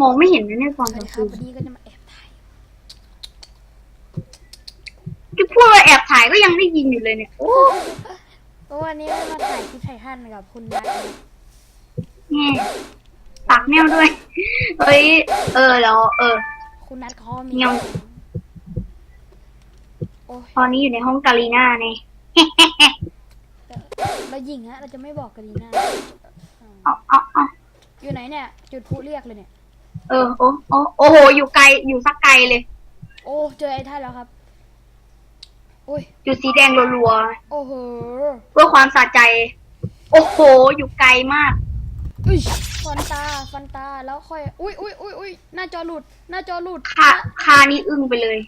มองไม่เห็นนะเนี่ยตอนสกวัสลาดีงครับวันนี้คืนก็จะมาแอบถ่ายที่พูดว่าแอบถ่ายก็ยังได้ยินอยู่เลยเนี่ยโอ้เพราะวันนี้ก็มาถ่ายคลิปไททันกับคุณนัทแง่ปากแนวด้วย เฮ้ย เออแล้วเออ คุณนัทเขามีเงียบโอ้ยตอนนี้อยู่ในห้องกาลีน่าเนี่ยเรายิงฮะ เราจะไม่บอกกันดีนะเอาเอาเอาอยู่ไหนเนี่ย จุดพลุเรียกเลยเนี่ย เออโอ้โอ้โอ้โห อยู่ไกล อยู่สักไกลเลย โอ้เจอไอ้ท่านแล้วครับโอ้ยจุดสีแดงรัวโอ้โหๆ เพื่อความสะใจ โอ้โห อยู่ไกลมาก อุ้ยฟันตาฟันตาแล้วค่อยอุ้ยอุ้ยอุ้ยอุ้ยหน้าจอหลุด หน้าจอหลุดค่าค่านี่อึ้งไปเลย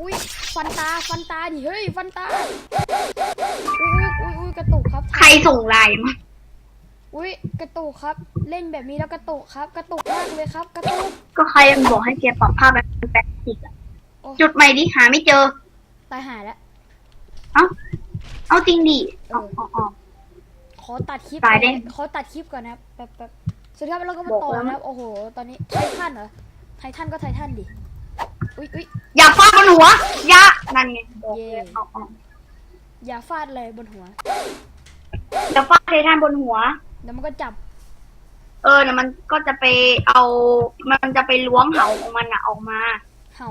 อุ้ยฟันตาฟันตาดิเฮ้ยฟันตาอุ้ยอุ้ยอุ้ยกระตุกครับใครส่งไลน์มา อุ้ยกระตุกครับ เล่นแบบนี้แล้วกระตุกครับ กระตุกมากเลยครับ กระตุกก็ใครมันบอกให้แกปรับภาพแบบแปดสิบอะโอ้จุดใหม่ดิหาไม่เจอ ตายหายแล้วเอ้าเอาจริงดิเอาเอาเอาขอตัดคลิปตายได้ก่อนขอตัดคลิปก่อนนะครับแป๊บแป๊บสุดท้ายเราก็มาบอกต่อแล้วนะครับโอ้โห ตอนนี้ไททันเหรอไททันก็ไททันดิอุ้ยอุ้ยอย่าฟาดบนหัวอย่านั่นไงบอกเย่เลยเอาเอาอย่าฟาดเลยบนหัว อย่าฟาดเทท่านบนหัว เดี๋ยวมันก็จับ เออเดี๋ยวมันก็จะไปเอา มันจะไปล้วงเหาของมันอะออกมา เหา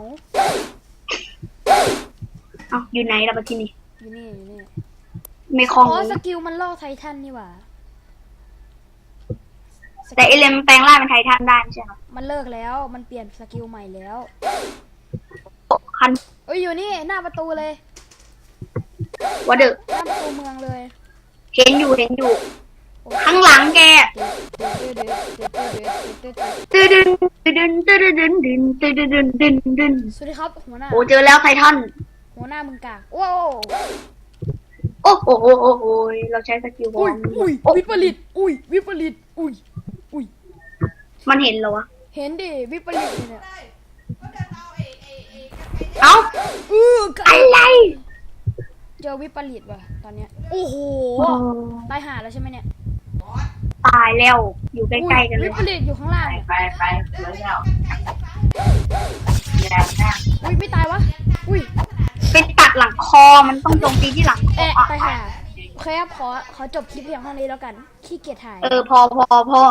เอาอยู่ไหนล่ะปะทีนี้อยู่นี่อยู่นี่ไม่คล่องอ๋อเลสยกิลมันล่อไททันนี่หว่าแต่เอเลมนแปลงร่างเป็นไททันได้ไม่ใช่เหรอมันเลิกแล้ว มันเปลี่ยนสกิลใหม่แล้วคันเอ้ยอยู่นี่หน้าประตูเลย วะเดอะหน้าประตูเมืองเลย เห็นอยู่เห็นอยู่โอ้ ข้างหลังแกตึดึนตึดึนตึดึนดึนตึดึนดึนดึนสวัสดีครับหัวหน้าโอ้เจอแล้วไททอน หัวหน้ามึงกากโอ้โอ้โหโอ้โหเราใช้สกิลบอลอุ้ยวิปริตอุ้ยวิปริตอุ้ยอุ้ยมันเห็นเหรอวะเห็นดิวิปริตเนี่ยเอ้าอืออะไรเจอวิปริตว่ะตอนเนี้ยโอ้โหตายหาแล้วใช่ไหมเนี่ย ตายแล้ว อยู่ใกล้ๆกันเลวิยปริตอยู่ข้างล่างเนี่ยไปไปเดี๋ยวแล้วอุ้ยไม่ตายวะ อุ้ยไปตัดหลังคอมันต้องโจมตีที่หลังคอแอะอะตายหาโอเคครับขอขอจบคลิปเพียงเท่านี้แล้วกันขี้เกียจถ่าย เออพอพอพอ